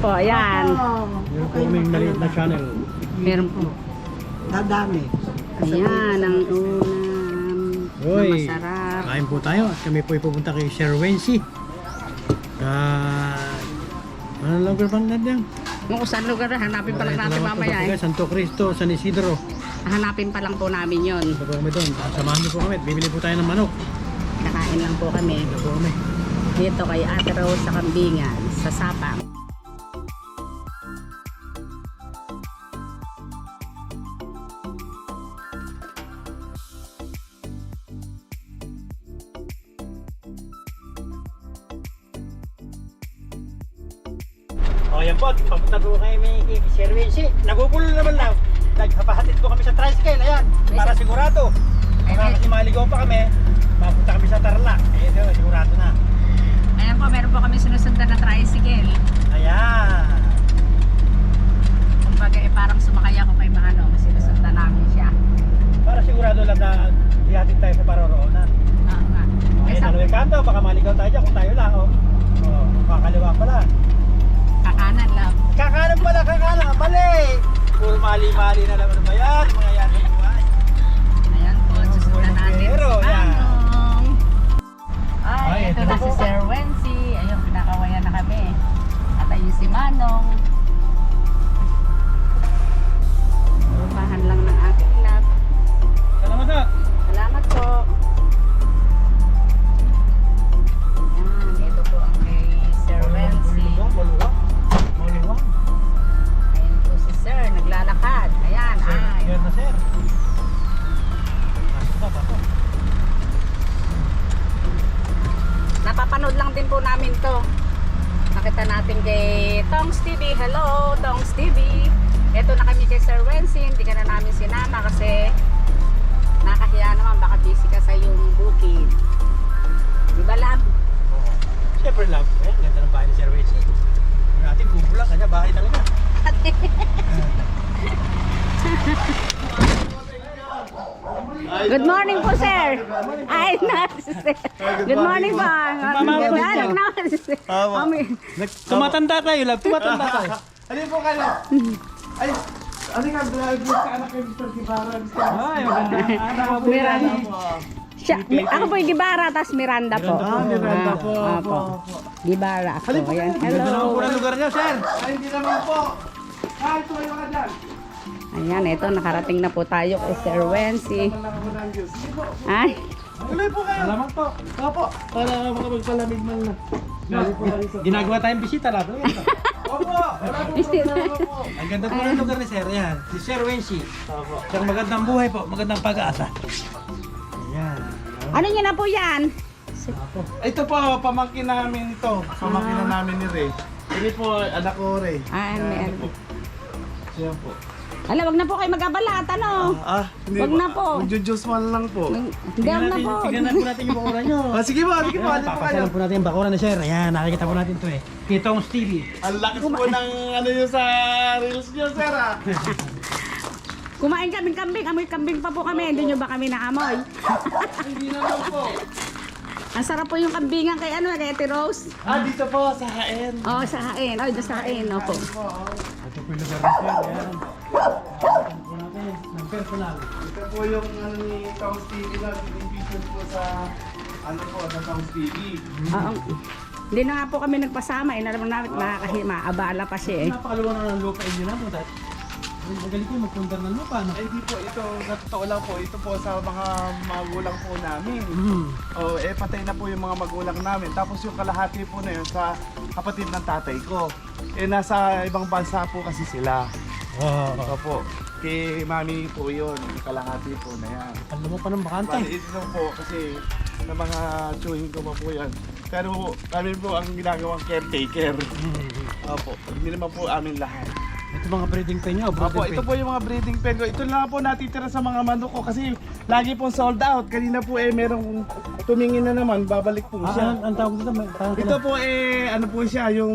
po, ayan. Meron po kaming maliit na channel. Meron po. Dadami. Ayan, ang ulam. Uy. masarap. Kain po tayo at kami po ay pupunta kay Sir Wency. Ah, ano lang bang nandiyan? Kung saan lugar, hanapin pa lang natin mamaya eh. Santo Cristo, San Isidro. Hanapin pa lang po namin yon. Ito po kami doon. Samahan niyo po kami bibili po tayo ng manok. Kakain lang po kami. Ito po kami. Dito kay Ate Rose sa Kambingan, sa Sapang. Tongs TV. Hello, Tongs TV. Ito na kami kay Sir Wency. Hindi ka na namin sinama kasi nakahiya naman. Baka busy ka sa yung booking. Di ba, Lab? Oo. Siyempre love. Ayan, ganda ng bahay ni Sir Wency. Yung natin, kubo lang. Kanya bahay talaga. Good morning po, sir. Ay, na, sir. Good morning po. Good naman, sir. Kami- Tumatanda tayo, love. Tumatanda tayo. Ano po kayo? Ay, ano ka, vlog ka anak kay Mr. Kibara, Mr. Ay, maganda. Anak. Miranda. Siya, ako po yung Gibara, tas Miranda po. Miranda. Ah, Miranda po, Ah, po, po. po. Gibara ako. Po Ayan. kayo. Hello. po ng lugar niyo, sir. Ay, hindi naman po. Ay, tumayo ka dyan. Ayan, ito, nakarating na po tayo kay Sir po. Ay, Tuloy po kayo. Salamat po. Opo. Para makapagpalamig man na. Ginagawa tayong bisita, love. Opo. Bisita. Ang ganda po ng lugar ni Sir. Ayan, si Sir Wency. Opo. Siyang magandang buhay po, magandang pag-asa. Ayan. ano niya na po yan? Ito po, pamangkin namin to. Pamangkin na namin ni Ray. Ini po, anak ko Ray. Ah. Siya po. Ala, wag na po kayo mag-abalat, ano? Ah, hindi Wag na po. Magjo-juice man lang po. Hindi Tingnan na natin, po. tingnan po natin yung bakura nyo. Ah, sige po, sige po. Ano po kayo? papasyalan po natin yung bakura ni Sir. Ayan, nakikita po natin to eh. Kitong Stevie. Ang lakas po ng ano yun sa reels niyo, sir ah. Kumain kami kambing, amoy kambing pa po kami. Hindi nyo ba kami naamoy? Hindi naman po. Ang sarap po yung kambingan kay ano, kay Ate Rose. Ah, dito po sa haen. Oh, sa hain. Oh, sa hain. Opo. Po, oh. Ito po yung lugar natin ng personal. Ito po yung ano ni Taos TV na pinipicture po sa ano po, sa Taos TV. Oo. Hindi na nga po kami nagpasama. Eh, naman namin nakakahima. Abala pa siya eh. Napakaluwa na ng lupa inyo na po. dahil- Magaling kayo magpundar ng lupa, no? Ay di po, ito, sa totoo lang po, ito po sa mga magulang po namin. Mm. Oh, eh patay na po yung mga magulang namin. Tapos yung kalahati po na yun sa kapatid ng tatay ko. Eh nasa ibang bansa po kasi sila. Wow. Opo. Kay mami po yun, yung kalahati po na yan. Alam mo pa ng bakante. Bali, ito po kasi sa mga chewing ko pa po yan. Pero kami po ang ginagawang caretaker. Mm. Opo, hindi naman po amin lahat. Ito mga breeding pen nyo, Opo, breeding ito pen. po yung mga breeding pen ko. Ito lang po natitira sa mga manok ko kasi lagi pong sold out. Kanina po eh merong tumingin na naman, babalik po Ah, siya. ang, ang tawag dito, may parang Ito po eh, ano po siya, yung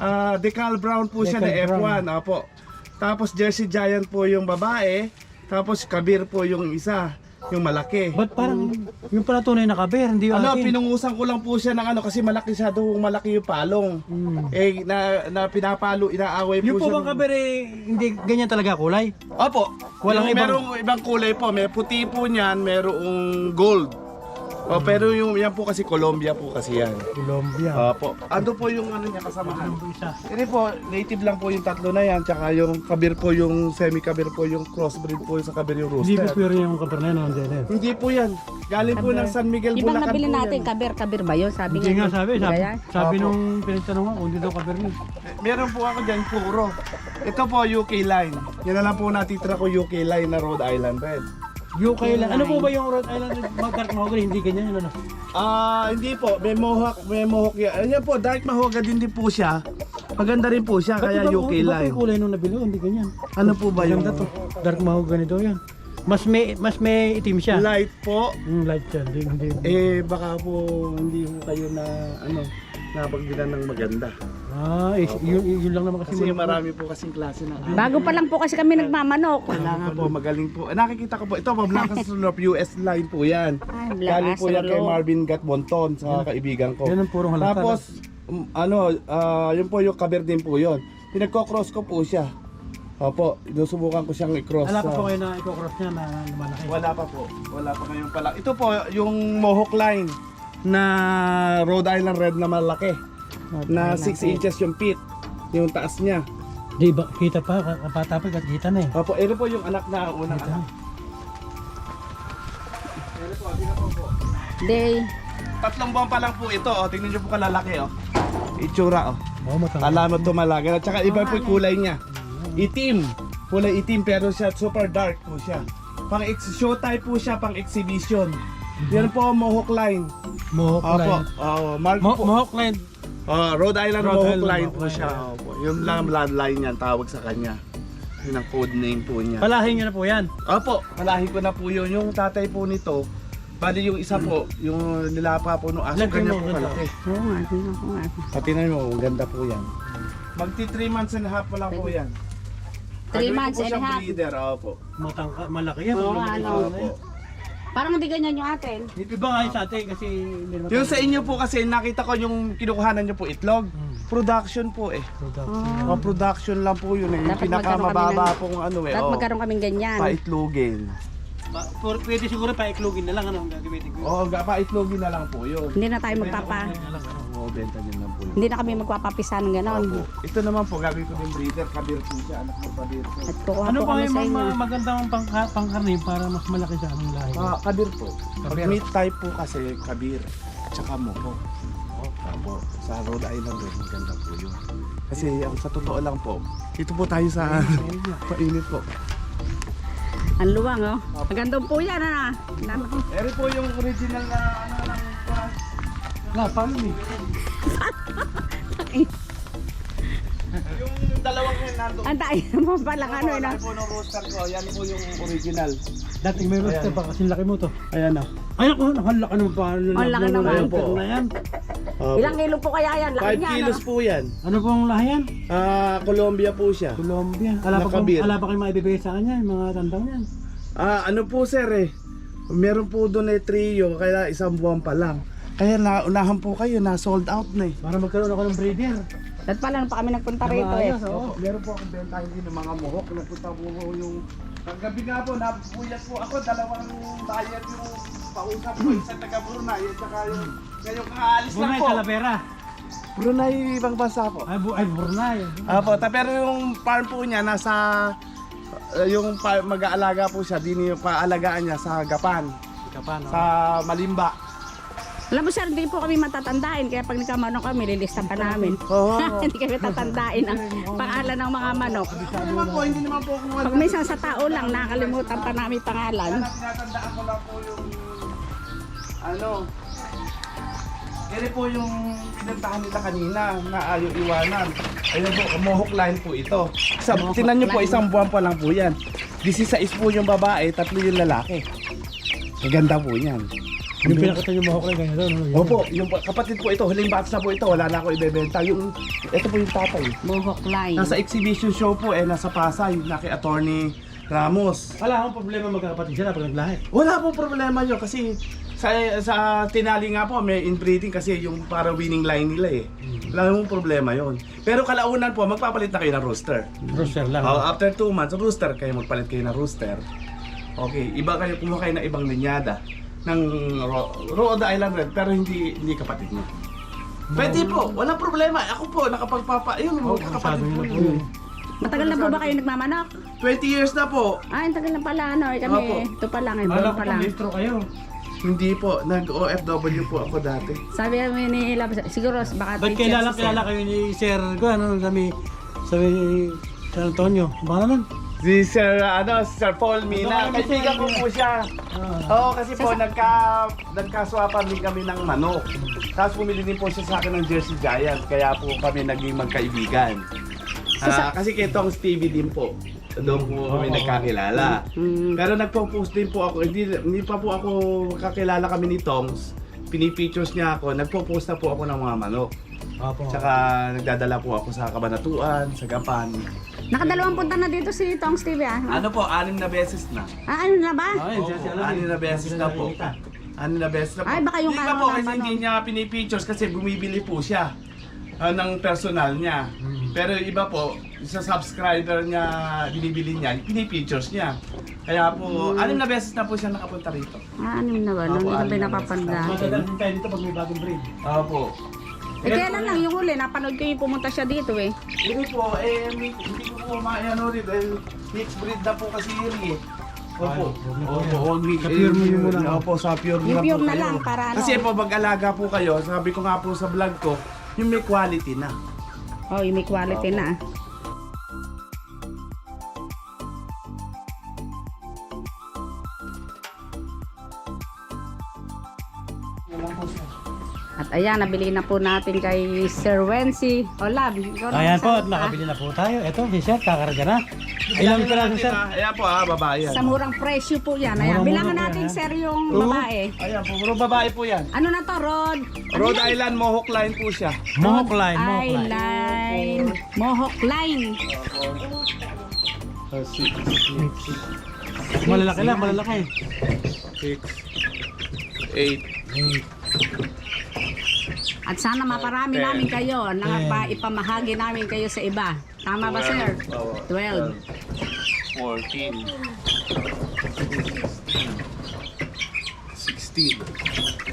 ah, decal brown po siya na Decal F1. Opo. Tapos Jersey Giant po yung babae. Tapos Kabir po yung isa. Yung malaki. Ba't parang yung pala tunay na kaber, hindi yung Ano, akin? pinungusan ko lang po siya ng ano kasi malaki siya doon, malaki yung palong. Hmm. Eh, na, na pinapalo, inaaway Yung po po siya. bang kaber eh, hindi ganyan talaga kulay? Opo. Walang Yung ibang- merong ibang kulay po. May puti po niyan, merong gold. O, pero yung yan po kasi Colombia po kasi yan. Colombia. Opo. Ano po yung ano niya kasamahan? Ini po, native lang po yung tatlo na yan. Tsaka yung kabir po, yung semi-kabir po, yung crossbreed po sa kabir yung Hindi rooster. po pure yung kaber na yun, ang Dennis. Hindi po yan. Galing po ng San Miguel, Ibang Bulacan nabili po natin, yan. kabir-kabir ba yun? Sabi Hindi nga sabi, sabi, Kaya? sabi Opo. nung pinagtanong ko, kung hindi daw kaber niya. Eh, Meron po ako dyan, puro. Ito po, UK line. Yan na lang po natitira ko UK line na Rhode Island Red. UK lang. Ano po ba yung Rhode Island Dark Mahogany? Hindi ganyan yun ano? Ah, hindi po. May mohawk, may mohawk yan. Ayan po, dark mahogany din din po siya. Maganda rin po siya, Ba't kaya iba- UK iba po line. yung kulay nung nabili ko, hindi ganyan. Ano po ba yung Maganda to. Dark Mahogany daw yan. Mas may mas may itim siya. light po? Yung light siya, hindi, hindi. Eh, baka po hindi po kayo na, ano, napagbilan ng maganda. Ah, eh, yun, yun lang naman kasi. Kasi marami po kasing klase ng Bago pa lang po kasi kami nagmamanok. Kailangan po, magaling po. Eh, nakikita ko po, ito po, Black Astrolop US line po yan. Ay, black Galing po yan kay astrolop. Marvin Gat Bonton sa kaibigan ko. Yan ang purong halata. Tapos, um, ano, ah, yun po yung kaber din po yun. Pinagko-cross ko po siya. Opo, sinusubukan ko siyang i-cross. Wala pa sa- po kayo na i-cross niya na malaki. Wala pa po. Wala pa ngayon pala. Ito po, yung Mohawk line na Rhode Island Red na malaki. Na 6 inches yung pit. Yung taas niya. Di ba, kita pa, kapata pa, kita na eh. Opo, ito po yung anak na unang Kita anak. na. Ito po, tingnan po po. Day. Tatlong buwan pa lang po ito. Oh. Tingnan niyo po kalalaki. Oh. Itsura. Oh. Matanggal. Alam mo tumalaki. At saka iba po yung kulay niya. Itim. Kulay itim pero siya super dark po siya. Pang ex show type po siya pang exhibition. Yan po ang Mohawk line. Mohawk Opo. line. Oh, mark Mo po. Mohawk line. Oh, Rhode Island Rhode Mohawk Island line Mohawk po line. siya. Opo. Yung lang bloodline niyan tawag sa kanya. Yun ang code name po niya. Palahin nyo na po yan. Opo, malahi ko na po yun. Yung tatay po nito, bali yung isa po, yung nilapa po nung aso, Ilan kayo ganyan mo? po kalaki. Oo nga, tingnan ko nga. Pati na mo, ganda po yan. Magti 3 months and a half pa lang po yan. Three Gagawin ko months po and a siyang half. breeder, opo. Matangka, malaki yan. Oo, ano. Opo. Parang hindi ganyan yung atin. Iba nga yun sa atin kasi naman Yung sa inyo po kasi nakita ko yung kinukuhanan nyo po itlog. Hmm. Production po eh. production. Oh, production lang po yun eh. Yung Dapat pinakamababa magkaroon kami pong ano eh. Dapat Oh, magkaroon kaming ganyan. paitlogin. Pa, por- pwede siguro pa iklugin na lang ano ang gagamitin ko. Oo, oh, paitlogin na lang po yun. Hindi na tayo magpapa. Na lang, ano. Oo, benta nyo lang po yun. Hindi na kami magpapapisa ng ganon. Opo. Ito naman po, gagawin ko din breeder. Kabir po siya, anak ng kabir po. At kukuha Ano po pa kami yung sa mga inyo. magandang pang, pangkarne para mas malaki sa aming lahi? Ah, kabir po. Kabir. meat type po kasi kabir. Tsaka moho. Opo. Sa Rhode Island rin, maganda po yun. Kasi ang sa totoo lang po, dito po tayo sa mainit po. Ang luwang oh. Magandang po yan ah. Naman. Eri po yung original na ano ng Paano eh? yung dalawang yan nandun. Ang tayo mo palang ano eh. no? po ng rooster ko, yan po yung original. Dati may rooster pa kasi laki mo to. Ayan na. Ay ako, nakalaki naman pa. Ang laki naman. Ayan po. Na yan. Ilang kilo po kaya yan? Laki 5 niya kilos po yan. Ano pong lahi yan? Ah, Colombia po siya. Colombia. Ala pa, Nakabir. ala pa kayo maibibigay sa kanya, yung mga tandang yan. Ah, ano po sir eh. Meron po doon eh trio, kaya isang buwan pa lang. Kaya naunahan po kayo, na sold out na eh. Para magkaroon ako ng breeder. Dahil pala pa kami nagpunta rito eh. Ayos, oo. Meron po akong bentahin din ng mga muhok. Nagpunta po ko yung... Kagabi nga po, napuyat po ako. Dalawang bayad yung pausap ko. Isang taga Brunei at saka yung... Ngayong kaalis lang Brunei, po. Talavera. Brunei, ibang bansa po. Ay, bu ay Brunei. Apo, ta, pero yung farm po niya nasa... uh, yung mag-aalaga po siya, din yung paalagaan niya sa Gapan, Kapan, sa Malimba. Alam mo sir, hindi po kami matatandain. Kaya pag nagkamanok kami, lilista pa namin. Oo. hindi kami tatandain ang pangalan ng mga manok. Hindi naman po, hindi naman po Pag minsan sa tao lang, nakakalimutan pa namin pangalan. Tinatandaan ko lang po yung ano Yan po yung pinuntahan nila kanina na ayaw iwanan. Ayun po, mohawk line po ito. Sa, tinan nyo po, isang buwan pa lang po yan. 16 po yung babae, tatlo yung lalaki. Maganda po yan. Yung pinakita yung mahok lang ganyan doon. no? Yun. Opo, yung kapatid po ito, huling batch na po ito, wala na ako ibebenta. Yung, ito po yung tatay. Mohawk line. Nasa exhibition show po eh, nasa Pasay, na kay attorney Ramos. Wala akong problema magkakapatid sila pag naglahi. Wala po problema yun kasi sa, sa tinali nga po may inbreeding kasi yung para winning line nila eh. Wala mong problema yon. Pero kalaunan po, magpapalit na kayo ng rooster. Rooster lang. Oh, after 2 months, rooster kayo, magpalit kayo ng rooster. Okay, iba kayo kumuha kayo ng ibang linyada ng Ro- Rhode Island Red pero hindi hindi kapatid niyo. Pwede po, walang problema. Ako po, nakapagpapa, ayun, Oh, kapatid masyado po yun. Matagal na po ba kayo nagmamanok? 20 years na po. Ah, ang tagal na pala, ano, eh, kami, Opo. ito pa lang, eh, Alam ko pa lang. distro kayo. Hindi po, nag-OFW po ako dati. Sabi kami ni Lab, siguro baka Ba't teacher kilala si Sir. kilala kayo ni Sir ko ano kami sabi ni San Antonio. Baka naman. Si Sir, ano, si Sir Paul Mina, Ano, kaibigan ko po siya. Ah. Oo, kasi po nagka nagkaswapan din kami ng manok. Tapos bumili din po siya sa akin ng Jersey Giant, kaya po kami naging magkaibigan. Ah, kasi kay Tong Stevie din po. Doon po kami nagkakilala. Mm. Pero nagpo-post din po ako, hindi, hindi pa po ako kakilala kami ni Tongs. Pinipictures niya ako, nagpo-post na po ako ng mga manok. Opo. Tsaka nagdadala po ako sa Kabanatuan, sa Gapan. Nakadalawang punta na dito si Tong Stevie ah. Ano po, anim na beses na. Ah, ano na ba? Ay, Opo, siya alam ano eh. na beses na po. Ano na beses na po. Ay, baka yung Hindi pa po kasi hindi niya pinipictures kasi bumibili po siya ah, ng personal niya. Hmm. Pero yung iba po, sa subscriber niya, binibili niya, pinipictures niya. Kaya po, Hmm. anim na beses na po siya nakapunta rito. Ah, ano na ba? Nung Opo, ito ano na pinapapanda. Magdadala din tayo dito pag may bagong breed. Opo. Eh, kailan lang yung huli? Napanood ko yung pumunta siya dito eh. Hindi po, eh, hindi ko po maano rin dahil mixed breed na po kasi yun eh. Opo. Opo, mi- Sa pure mo yun muna. eh, Opo, sa pure Yung na pure po na kayo. lang, para ano. Kasi po, mag-alaga po kayo, sabi ko nga po sa vlog ko, yung may quality na. Oh, yung may quality na. At ayan, nabili na po natin kay Sir Wency. O, Lab, ikaw na Ayan po, at magsalita. nakabili na po tayo. Ito, si Sir, kakarga na. Ilang piraso, Sir? Ayan po ah, babae yan. Sa murang presyo po yan. Ayan, Murang-mura bilangan po natin, yan? Sir, yung Oo. babae. Ayan po, puro babae po yan. Ano na to, Rod? Ano Rhode yan? Island Mohawk line po siya. Mohawk line, Mohawk line. Eyeline. Mohawk line. Uh, six, Malalaki lang, malalaki. six, eight, At sana maparami Ten. namin kayo na Ten. pa ipamahagi namin kayo sa iba. Tama ba, Sir? Oo. 12. 14, 16.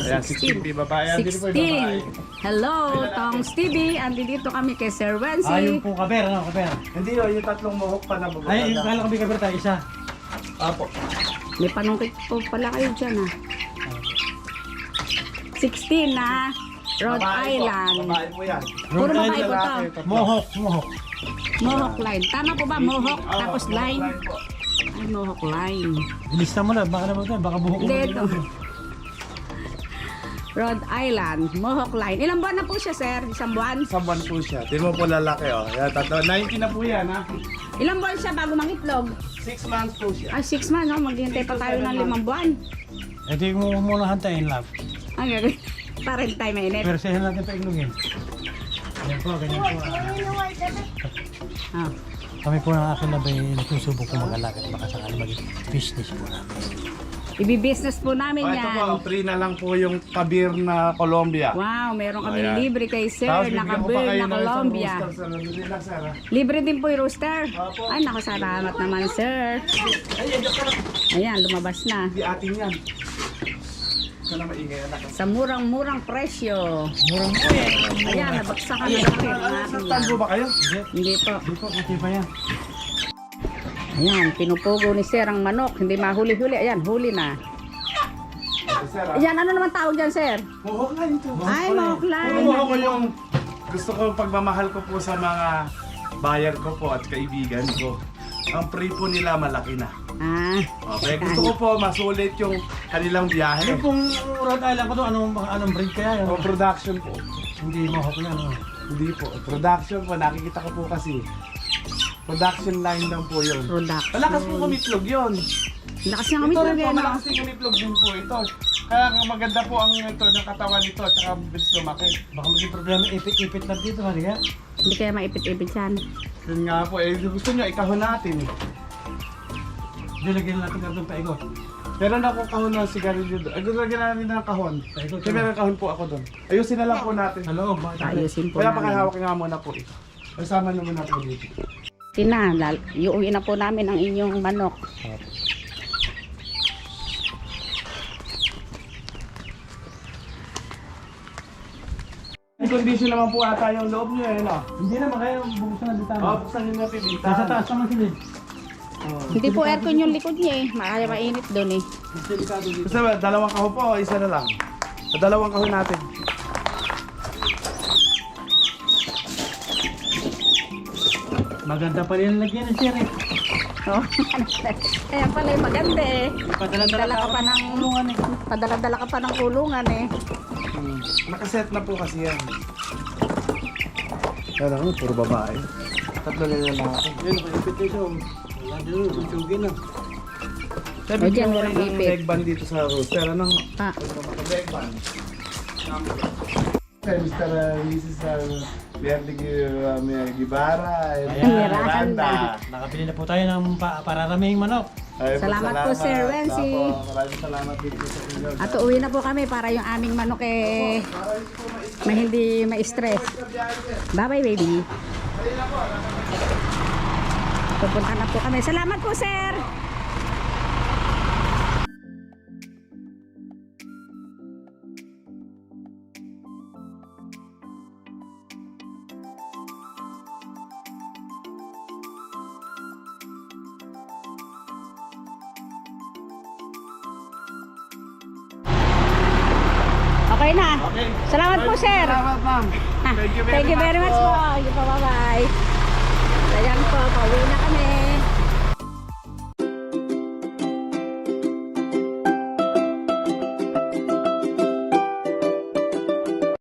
Ayan, 16 po yung babae. Ayan, dito po yung babae. 16. Hello, Tong Stevie. Andi dito kami kay Sir Ah, yung po kaber, ano, kaber. Hindi yun, yung tatlong mohawk pa na babae. Ay, yung kala ko may kaber tayo, isa. Apo. May panungkit po pala kayo dyan, ha? 16 na Rhode Babae po, Island. Babae po yan. Puro babae po to. Mohawk, Mohawk. Mohawk line. Tama po ba? Mohawk Oo, tapos Mohawk line? po. Ay, Mohawk line. Ilista mo na, baka naman tayo, baka buhok mo. Hindi, ito. Rhode Island, Mohawk line. Ilang buwan na po siya, sir? Isang buwan? Isang buwan po siya. Tingnan mo po lalaki oh. Yan, tatlo. 90 na po yan ha. Ilang buwan siya bago mangitlog? 6 months po siya. Ay, six months, no? Maghihintay pa tayo ng limang buwan. Ito yung mo muna hantayin, love. Ang gagawin. Para hindi tayo mainit. Pero sayan natin pa iglugin. Ayan po, ganyan po. ah. Ah. Kami po ng akin na ba nagsusubok po mag-alaga at baka sakali maging business po namin. Ibi-business po namin Oh, ito po, yan. free na lang po yung kabir na Colombia. Wow, meron kami Ayan. libre kay sir bibigyan ko pa kabir kayo na ng isang Colombia. rooster, sir. Hindi lang, sir, ha? Libre din po yung rooster. Opo. Ay, nakasalamat naman sir. Ayan, lumabas na. Hindi atin yan. Na maingay anak. Sa murang-murang presyo. Murang po eh. Ayan, nabagsakan na kami ng aking sa tango ba kayo? Hindi, po. hindi po, kasi pa yan. Ayan, pinupugo ni sir ang manok. Hindi mahuli-huli. Ayan, huli na. Sir, ha? Ayan, ano naman tawag dyan sir? Line ito. Ay, line. Kumuha ko yung gusto ko pagmamahal ko po sa mga buyer ko po at kaibigan ko. Ang pre po nila malaki na. Ah, Okay, gusto ko po masulit yung kanilang biyahe. Yung pong Rhode Island ko to, anong, anong breed kaya O yun? production po. Hindi Mohawk yan, ano? Hindi po. Production po, nakikita ko po kasi. Production line lang po yun. product. Malakas po kumitlog yun. Lakas ng Ito umitlog rin po, yan. malakas din kumitlog din po ito. Kaya maganda po ang ito ng katawan nito at saka bilis lumaki. Baka maging problema, ipit-ipit lang dito, hari ha? Hindi kaya maipit-ipit yan. Yun nga po, eh gusto nyo ikahon natin eh. Dilagyan natin kartong paikot. Meron ako kahon na sigarilyo doon. Ay, lagyan natin ng kahon. Paikot. Kasi meron kahon po ako doon. Ayusin na lang po natin. Sa loob. bakit? Ayusin po Kaya namin. pakihawak nga muna po ito. Kasama na muna po dito. Tina, lal- iuwi na po namin ang inyong manok. May condition naman po ata yung loob nyo eh, no? Hindi naman kayo bubuksan na dito. Oo, buksan nyo natin dito. Nasa taas naman sila. Oo. Hindi po aircon yung likod niya eh. Makaya mainit doon eh. Ba, dalawang kahon po o isa na lang? Sa dalawang kahon natin. Maganda pa rin lagyan ng sir eh. Oh, Kaya pala yung maganda eh. Padala-dala Dala ka pa ng kulungan eh. Padala-dala ka pa ng kulungan eh. Hmm. Nakaset na po kasi yan. Kaya naman, puro babae. Tatlo na lang ako. Yun, nakaipit na siya. oh. Wala din, susugin na. Sabi O, dyan, ko walang ng ipit. leg band dito sa rooster. Anong Ah, leg band? Kay Mr. Mrs. Verde May Guevara. and Ayan, Miranda. Nakabili na po tayo ng pa pararaming manok. Ay, Salamat po, Sir Wensi. Opo, Maraming salamat dito sa inyo. at uwi na po kami para yung aming manok eh may hindi ma-stress. Bye-bye baby. Pupunta na po kami. Salamat po sir. Okay na. Okay. Salamat po sir. Salamat, ma'am. Ah, Thank you very Thank you much very much po. po. Thank you po. Bye-bye. Ayan po, pauwi na kami.